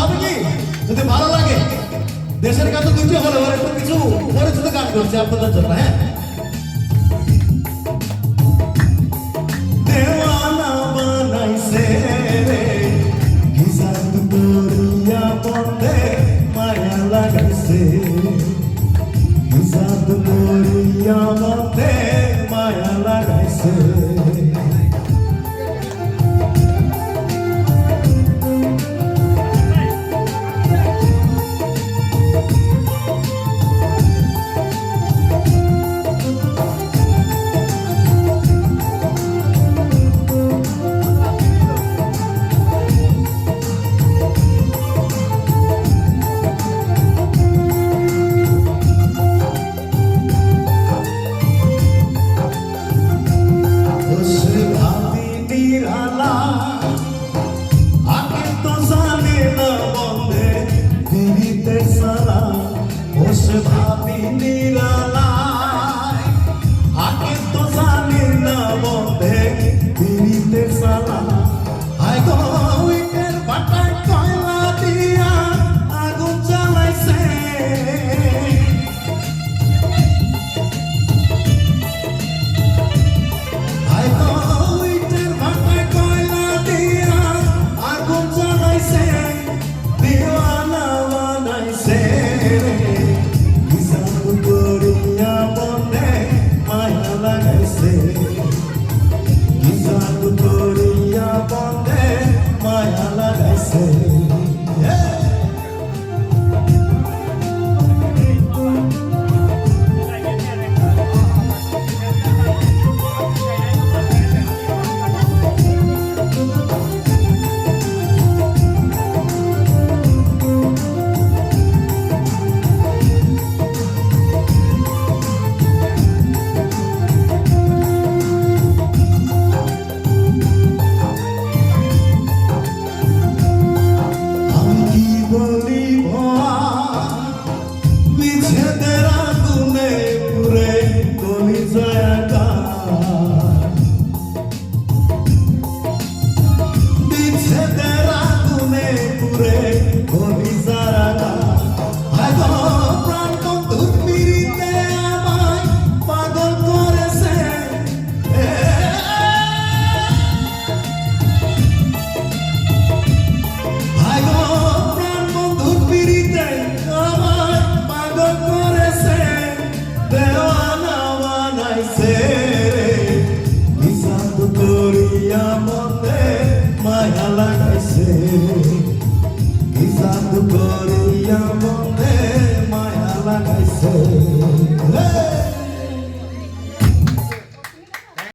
হবে কি? যদি ভালো লাগে, দেশের কাছে দুটি হলে ওরা একটু কিছু পরিচিত গান করছে আপনাদের জন্য হ্যাঁ? দেওয়ানা বানাইছে কিসান দুরিয়া বন্ধে মায়া লাগাইছে কিসান দুরিয়া বন্ধে মায়া লাগাইছে Amen.